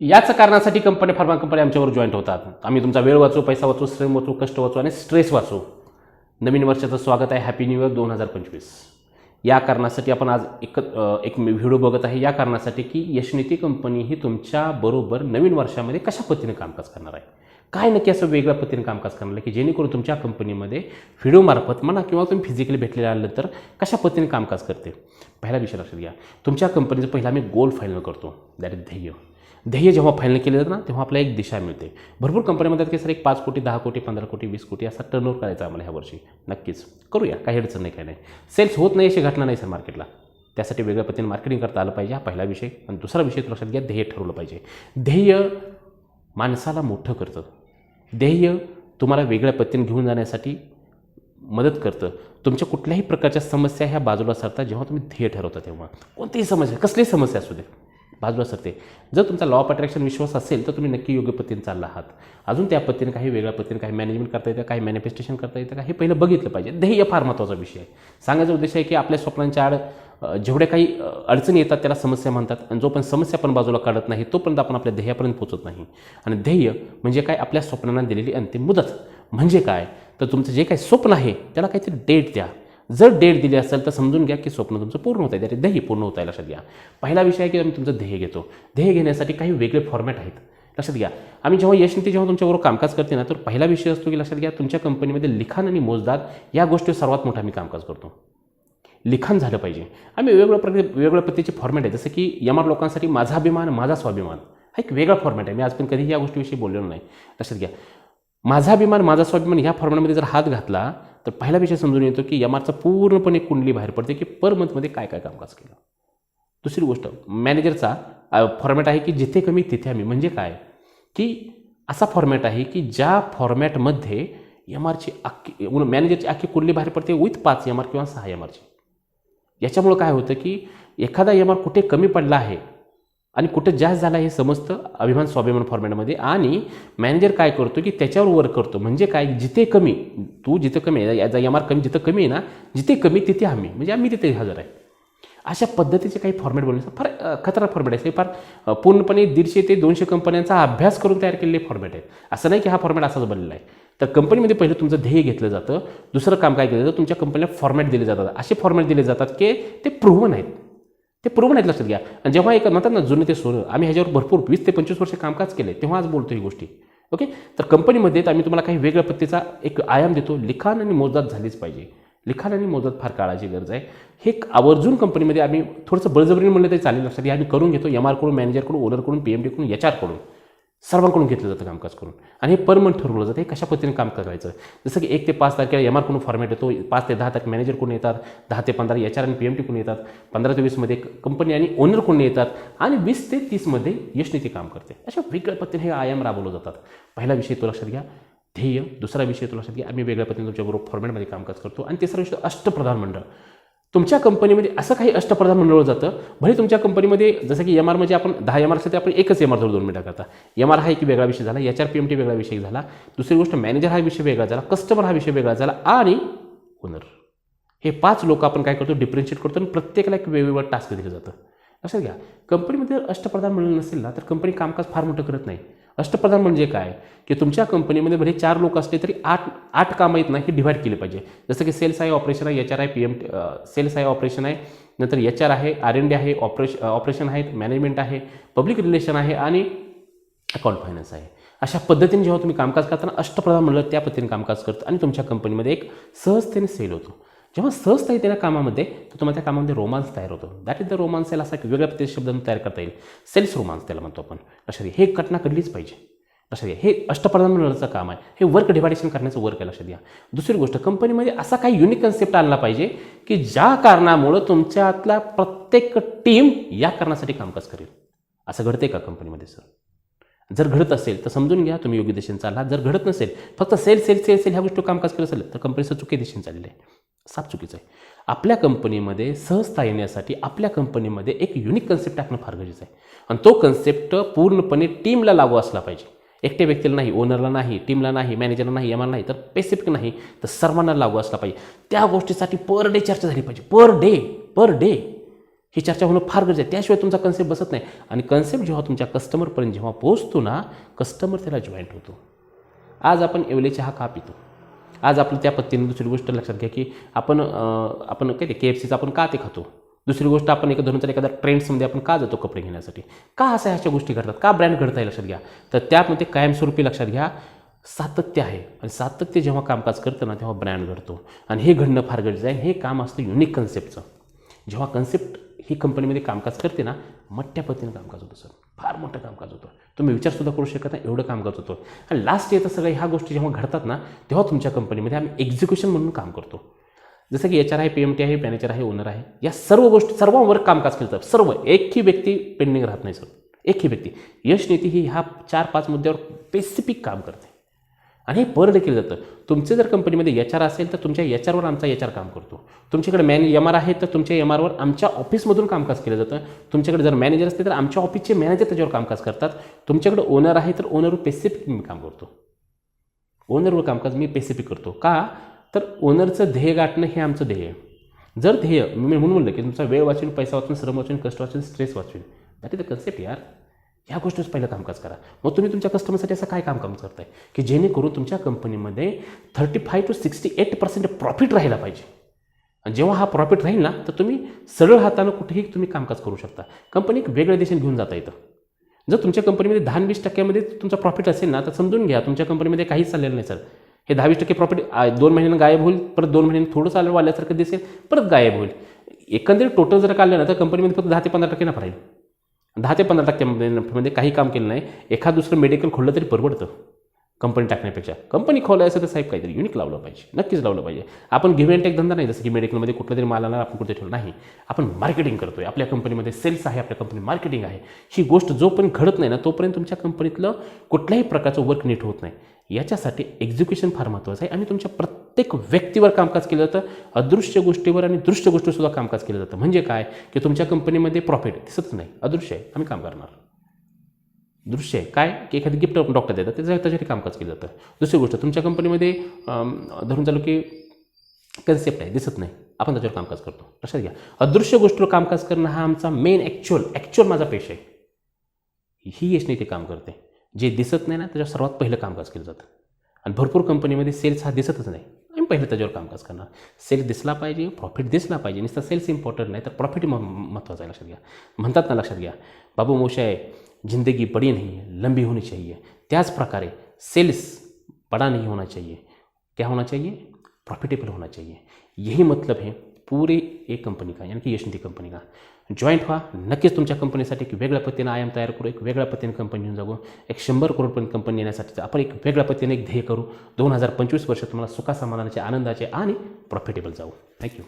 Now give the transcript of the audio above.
याच कारणासाठी company pharma company आमच्यावर जॉईंट होतात. आम्ही तुमचा वेळ वाचू पैसा वाचू श्रम वाचू कष्ट वाचू आणि स्ट्रेस वाचू नवीन वर्षाचं स्वागत आहे. हॅपी न्यू इयर दोन हजार पंचवीस. या कारणासाठी आपण आज एक एक व्हिडिओ बघत आहे. या कारणासाठी की यशनीती कंपनी ही तुमच्याबरोबर नवीन वर्षामध्ये कशा पद्धतीने कामकाज करणार आहे? काय नक्की असं वेगळ्या पद्धतीने कामकाज करणार आहे की जेणेकरून तुमच्या कंपनीमध्ये व्हिडिओमार्फत म्हणा किंवा तुम्ही फिजिकली भेटलेलं आलं तर कशा पद्धतीने कामकाज करते? पहिला विषय लक्षात घ्या. तुमच्या कंपनीचं पहिला आम्ही गोल फायनल करतो. दॅट इज ध्येय. ध्येय जेव्हा फायनल केलं जातं ना तेव्हा आपल्याला एक दिशा मिळते. भरपूर कंपनीमध्ये आहेत की सर एक पाच कोटी दहा कोटी पंधरा कोटी वीस कोटी असा टर्नओव्हर करायचा आम्हाला ह्या वर्षी. नक्कीच. करूया काही अडचण नाही काय नाही. सेल्स होत नाही अशी घटना नाही सर मार्केटला त्यासाठी वेगळ्या पद्धतीने मार्केटिंग करता आलं पाहिजे हा पहिला विषय. आणि दुसरा विषय लक्षात घ्या ध्येय ठरवलं पाहिजे. ध्येय माणसाला मोठं करतं. ध्येय तुम्हाला वेगळ्या पद्धतीने घेऊन जाण्यासाठी मदत करतं. तुमच्या कुठल्याही प्रकारच्या समस्या ह्या बाजूला सरतात जेव्हा तुम्ही ध्येय ठरवता तेव्हा. कोणतीही समस्या कसलीही समस्या असू दे. बाजूला सरते. जर तुमचा लॉ ऑफ अट्रॅक्शन विश्वास असेल तर तुम्ही नक्की योग्य पद्धतीने चालला आहात. अजून त्या पद्धतीने काही वेगळ्या पद्धतीने काही मॅनेजमेंट करता येतं काही मॅनिफेस्टेशन करता येतं का हे पहिलं बघितलं पाहिजे. ध्येय फार महत्त्वाचा विषय आहे. सांगायचा उद्देश आहे की आपल्या स्वप्नांच्या आड जेवढ्या काही अडचणी येतात त्याला समस्या म्हणतात. आणि जो पण समस्या पण बाजूला काढत नाही तोपर्यंत आपण आपल्या ध्येयापर्यंत पोहोचत नाही. आणि ध्येय म्हणजे काय? आपल्या स्वप्नांना दिलेली अंतिम मुदत. म्हणजे काय? तर तुमचं जे काही स्वप्न आहे त्याला काहीतरी डेट द्या. जर डेट दिली असेल तर समजून घ्या की स्वप्न तुमचं पूर्ण होत आहे त्याचे ध्येय पूर्ण होत आहे लक्षात घ्या. पहिला विषय आहे की आम्ही तुमचं ध्येय घेतो. ध्येय घेण्यासाठी काही वेगळे फॉर्मॅट आहेत. लक्षात घ्या. आम्ही जेव्हा यशनीती जेव्हा तुमच्याबरोबर कामकाज करते ना तर पहिला विषय असतो की लक्षात घ्या तुमच्या कंपनीमध्ये लिखाण आणि मोजदाद या गोष्टीवर सर्वात मोठा आम्ही कामकाज करतो. लिखाण झालं पाहिजे. आम्ही वेगवेगळ्या प्रकारे वेगवेगळ्या पद्धतीचे फॉर्मॅट आहे जसं की यमार लोकांसाठी माझा अभिमान माझा स्वाभिमान हा एक वेगळा फॉर्मॅट आहे. मी आज पण कधीही या गोष्टीविषयी बोललेलो नाही. लक्षात घ्या. माझा अभिमान माझा स्वाभिमान ह्या फॉर्मॅटमध्ये जर हात घातला तर पहिला विषय समजून येतो की यमारचा पूर्णपणे कुंडली बाहेर पडते की पर मंथमध्ये काय काय कामकाज केलं. दुसरी गोष्ट मॅनेजरचा फॉर्मॅट आहे की जिथे कमी तिथे आम्ही. म्हणजे काय? की असा फॉर्मॅट आहे की ज्या फॉर्मॅटमध्ये एम आरची अख्खी मॅनेजरची अख्खी कुंडली बाहेर पडते विथ पाच एम आर किंवा सहा एम आरची याच्यामुळं काय होतं की एखादा एम आर कुठे कमी पडला आहे आणि कुठं जास्त झाला हे समजतं अभिमान स्वाभिमान फॉर्मॅटमध्ये आणि मॅनेजर काय करतो की त्याच्यावर वर्क करतो. म्हणजे काय? जिथे कमी तू जिथं कमी आहे याचा एम आर कमी जिथं कमी आहे ना जिथे कमी तिथे आम्ही म्हणजे आम्ही तिथे हजर आहे. अशा पद्धतीचे काही फॉर्मॅट बनवले फार खतरा फॉर्मॅट आहे. फार पूर्णपणे दीडशे ते दोनशे कंपन्यांचा अभ्यास करून तयार केलेले फॉर्मॅट आहेत असं नाही की हा फॉर्मॅट असाच बनलेला आहे. तर कंपनीमध्ये पहिलं तुमचं ध्येय घेतलं जातं. दुसरं काम काय केलं जातं? तुमच्या कंपनीला फॉर्मॅट दिले जातात. असे फॉर्मॅट दिले जातात की ते प्रूव्हन आहेत. ते पूर्व नाहीत लक्षात घ्या. आणि जेव्हा एक म्हणतात ना जुने ते सोनं आम्ही ह्याच्यावर भरपूर वीस ते पंचवीस वर्ष कामकाज केले तेव्हा आज बोलतो ही गोष्टी. ओके? तर कंपनीमध्ये आम्ही तुम्हाला काही वेगळ्या पद्धतीचा एक आयाम देतो. लिखाण आणि मोजदात झालीच पाहिजे. लिखाण आणि मोजत फार काळाची गरज आहे. हे एक आवर्जून कंपनीमध्ये आम्ही थोडंसं बळजबरीने म्हणलं तरी चालेल लक्षात घ्या. आम्ही करून घेतो एम आरकडून मॅनेजरकडून ओनरकडून पी एम डीकडून एच आरकडून सर्वांकडून घेतलं जातं कामकाज करून. आणि हे पर ठरवलं जातं. हे कशा पद्धतीने काम करायचं? जसं की एक ते पाच तारखेला एम आरकडून फॉर्मॅट येतो. पाच ते दहा तारखे कोण येतात. दहा ते पंधरा एच आर आणि पी एम टी कोण येतात. पंधरा ते वीसमध्ये कंपनी आणि ओनर कोण येतात. आणि वीस ते तीसमध्ये यशनीती काम करते. अशा वेगळ्या पद्धतीने हे आयाम राबवले जातात. पहिला विषय तो लक्षात घ्या. ध्येय. दुसरा विषय तो लक्षात घ्या. आम्ही वेगळ्या पद्धतीने तुमच्याबरोबर फॉर्मॅटमध्ये कामकाज करतो. आणि तिसरा विषय अष्टप्रधान मंडळ. तुमच्या कंपनीमध्ये असं काही अष्टप्रधान मंडळ जातं भले तुमच्या कंपनीमध्ये जसं की एम आर म्हणजे आपण दहा एम आर असेल तर आपण एकच एम आर धरू दोन मिनटं करता. एम आर हा एक वेगळा विषय झाला H R P M T वेगळा विषय झाला. दुसरी गोष्ट मॅनेजर हा विषय वेगळा झाला कस्टमर हा विषय वेगळा झाला आणि ओनर. हे पाच लोक आपण काय करतो डिफरन्शिएट करतो आणि प्रत्येकाला एक वेगवेगळं टास्क दिलं जातं. लक्षात घ्या कंपनीमध्ये जर अष्टप्रधान मंडळ नसेल ना तर कंपनी कामकाज फार मोठं करत नाही. अष्टप्रधान म्हणजे काय? की तुमच्या कंपनीमध्ये भले चार लोक असले तरी आठ आठ कामं आहेत ना हे डिव्हाइड केली पाहिजे. जसं की सेल्स आहे ऑपरेशन आहे एच आर आहे पी एम सेल्स आहे ऑपरेशन आहे नंतर एच आर आहे आर एन डी आहे ऑपरेश ऑपरेशन आहेत मॅनेजमेंट आहे पब्लिक रिलेशन आहे आणि अकाउंट फायनान्स आहे. अशा पद्धतीने जेव्हा तुम्ही कामकाज करताना अष्टप्रधान म्हणलं त्या पद्धतीने कामकाज करतं आणि तुमच्या कंपनीमध्ये एक सहजतेने सेल होतो. जेव्हा सहजता येते ना कामामध्ये तर तुम्हाला त्या कामामध्ये रोमांस तयार होतो. That is the romance sale असा एक वेगळ्या पद्धतीचे शब्दांनी तयार करता येईल. सेल्स रोमांस त्याला म्हणतो आपण. लक्षात घ्या हे घटना घडलीच पाहिजे. लक्षात घ्या हे अष्टप्रधान मंडळाचं काम आहे. हे वर्क डिवायडेशन करण्याचं वर्क आहे लक्षात घ्या. दुसरी गोष्ट कंपनीमध्ये असा काही युनिक कन्सेप्ट आणला पाहिजे की ज्या कारणामुळं तुमच्यातला प्रत्येक टीम या कारणासाठी कामकाज करेल. असं घडते का कंपनीमध्ये सर जर घडत असेल तर समजून घ्या तुम्ही योग्य दिशेने चालला जर घडत नसेल फक्त सेल सेल सेल सेल ह्या गोष्टी कामकाज करत असेल तर कंपनीचं चुकी दिशेने चाललेलं आहे. साप चुकीचं आहे. आपल्या कंपनीमध्ये सहजता येण्यासाठी आपल्या कंपनीमध्ये एक युनिक कन्सेप्ट टाकणं फार गरजेचं आहे. आणि तो कन्सेप्ट पूर्णपणे टीमला लागू असला पाहिजे. एकट्या व्यक्तीला नाही ओनरला नाही टीमला नाही मॅनेजरला नाही एम नाही तर पेसिफिक नाही तर सर्वांना लागू असला पाहिजे. त्या गोष्टीसाठी पर डे चर्चा झाली पाहिजे. पर डे पर डे ही चर्चा होणं फार गरजेचं आहे. त्याशिवाय तुमचा कन्सेप्ट बसत नाही. आणि कन्सेप्ट जेव्हा तुमच्या कस्टमरपर्यंत जेव्हा पोहोचतो ना कस्टमर त्याला जॉईंट होतो. आज आपण एवलेचे हा का पितो? आज आपलं त्या पत्तीने दुसरी गोष्ट लक्षात घ्या की आपण आपण काय ते के एफ सीचं आपण का ते खातो? दुसरी गोष्ट आपण एका धरून तर एखाद्या ट्रेंड्समध्ये आपण का जातो कपडे घेण्यासाठी? का अशा ह्याच्या गोष्टी घडतात? का ब्रँड घडत आहे लक्षात घ्या? तर त्यामध्ये कायमस्वरूपी लक्षात घ्या सातत्य आहे. आणि सातत्य जेव्हा कामकाज करतं ना तेव्हा ब्रँड घडतो. आणि हे घडणं फार गरजेचं आहे. हे काम असतं युनिक कन्सेप्टचं जेव्हा कन्सेप्ट ही कंपनीमध्ये कामकाज करते ना मोठ्या पद्धतीनं कामकाज होतं सर. फार मोठं कामकाज होतं. तुम्ही विचारसुद्धा करू शकत नाही एवढं कामकाज होतं. आणि लास्ट येतं सगळ्या ह्या गोष्टी जेव्हा घडतात ना तेव्हा तुमच्या कंपनीमध्ये आम्ही एक्झिक्युशन म्हणून काम करतो. जसं की एच आर आहे पी एम टी आहे मॅनेजर आहे ओनर आहे या सर्व गोष्टी सर्वांवर कामकाज केलं जातं. सर्व एकही व्यक्ती पेंडिंग राहत नाही सर. एकही व्यक्ती. यश नीती ही ह्या चार पाच मुद्द्यावर स्पेसिफिक काम करते. आणि हे पर देखील केलं जातं. तुमचे जर कंपनीमध्ये एच आर असेल तर तुमच्या एच आरवर आमचा एच आर काम करतो. तुमच्याकडे मॅन एम आर आहे तर तुमच्या एम आरवर आमच्या ऑफिसमधून कामकाज केलं जातं. तुमच्याकडे जर मॅनेजर असते तर आमच्या ऑफिसचे मॅनेजर त्याच्यावर कामकाज करतात. तुमच्याकडे ओनर आहे तर ओनरवर पेसिफिक मी काम करतो. ओनरवर कामकाज मी पेसिफिक करतो. का? तर ओनरचं ध्येय गाठणं हे आमचं ध्येय. जर ध्येय मी म्हणून बोललं की तुमचा वेळ वाचून पैसा वाचून श्रम वाचून कष्ट वाचून स्ट्रेस वाचून. दॅट इज द कन्सेप्ट यार. ह्या गोष्टीच पहिलं कामकाज करा. मग तुम्ही तुमच्या कस्टमरसाठी असं काय काम काम करताय? की जेणेकरून तुमच्या कंपनीमध्ये thirty five to sixty eight percent profit राहिला पाहिजे. आणि जेव्हा हा प्रॉफिट राहील ना तर तुम्ही सरळ हातानं कुठेही तुम्ही कामकाज करू शकता. कंपनी एक वेगळ्या देशात घेऊन जाता येतं जर तुमच्या कंपनीमध्ये दहा वीस टक्क्यामध्ये तुमचा प्रॉफिट असेल ना तर समजून घ्या तुमच्या कंपनीमध्ये काहीच चाललेलं नाही सर. हे दहा वीस टक्के प्रॉफिट दोन महिन्यानं गायब होईल परत दोन महिन्यांनी थोडं चालू वाल्यासारखं दिसेल परत गायब होईल. एकंदरीत टोटल जर काढलं ना तर कंपनीमध्ये फक्त दहा ते पंधरा टक्के नफा राहील. दहा ते पंधरा टक्क्यामध्ये नफ्यामध्ये काही काम केलं नाही. एखाद दुसरं मेडिकल खोललं तरी परवडतं. कंपनी टाकण्यापेक्षा. कंपनी खोलायचं तर साहेब काहीतरी युनिक लावलं पाहिजे. नक्कीच लावलं पाहिजे. आपण गिव्ह अँड टेक धंदा नाही. जसं की मेडिकलमध्ये कुठलं तरी माल आणणार आपण कुठे ठेवलं नाही. आपण मार्केटिंग करतो आहे आपल्या कंपनीमध्ये सेल्स आहे आपल्या कंपनी मार्केटिंग आहे. ही गोष्ट जोपर्यंत घडत नाही ना तोपर्यंत तुमच्या कंपनीतलं कुठल्याही प्रकारचं वर्क नीट होत नाही. याच्यासाठी एक्झिक्युशन फार महत्त्वाचं आहे आणि तुमच्या प्रत्येक व्यक्तीवर कामकाज केलं जातं अदृश्य गोष्टीवर आणि दृश्य गोष्टीवरसुद्धा कामकाज केलं जातं. म्हणजे काय? की तुमच्या कंपनीमध्ये प्रॉफिट दिसतच नाही. अदृश्य आहे आम्ही काम करणार. दृश्य आहे. काय? की एखादी गिफ्ट डॉक्टर देतात त्याच्या त्याच्यासाठी कामकाज केलं जातं. दुसरी गोष्ट तुमच्या कंपनीमध्ये धरून चालू की कन्सेप्ट आहे दिसत नाही. आपण त्याच्यावर कामकाज करतो. लक्षात घ्या. अदृश्य गोष्टीवर कामकाज करणं हा आमचा मेन ॲक्च्युअल ॲक्च्युअल माझा पेश आहे. ही यश नाही ते काम करते. जे दिसत नाही ना त्याच्यावर सर्वात पहिलं कामकाज केलं जातं. आणि भरपूर कंपनीमध्ये सेल्स हा दिसतच नाही. पहिलं त्याच्यावर कामकाज करणार सेल दिसला पाहिजे प्रॉफिट दिसला पाहिजे नुसतं सेल्स इम्पॉर्टंट नाही तर प्रॉफिट महत्त्वाचं आहे लक्षात घ्या म्हणतात ना लक्षात घ्या बाबू मोशाय ज़िंदगी बड़ी नहीं है, लंबी होनी चाहिए। त्याच प्रकारे सेल्स बड़ा नहीं होना चाहिए। क्या होना चाहिए? प्रॉफिटेबल होना चाहिए। यही मतलब है पुरी एक कंपनी का यानी की यशनिधी कंपनी का. जॉईंट व्हा नक्कीच तुमच्या कंपनीसाठी एक वेगळ्या पद्धतीनं आयाम तयार करू एक वेगळ्या पद्धतीने कंपनी घेऊन जाऊ. एक शंभर करोडपर्यंत कंपनी येण्यासाठी आपण एक वेगळ्या पद्धतीने एक ध्येय करू. दोन हजार पंचवीस वर्ष तुम्हाला सुखासमाधानाचे आनंदाचे आणि प्रॉफिटेबल जाऊ. थँक्यू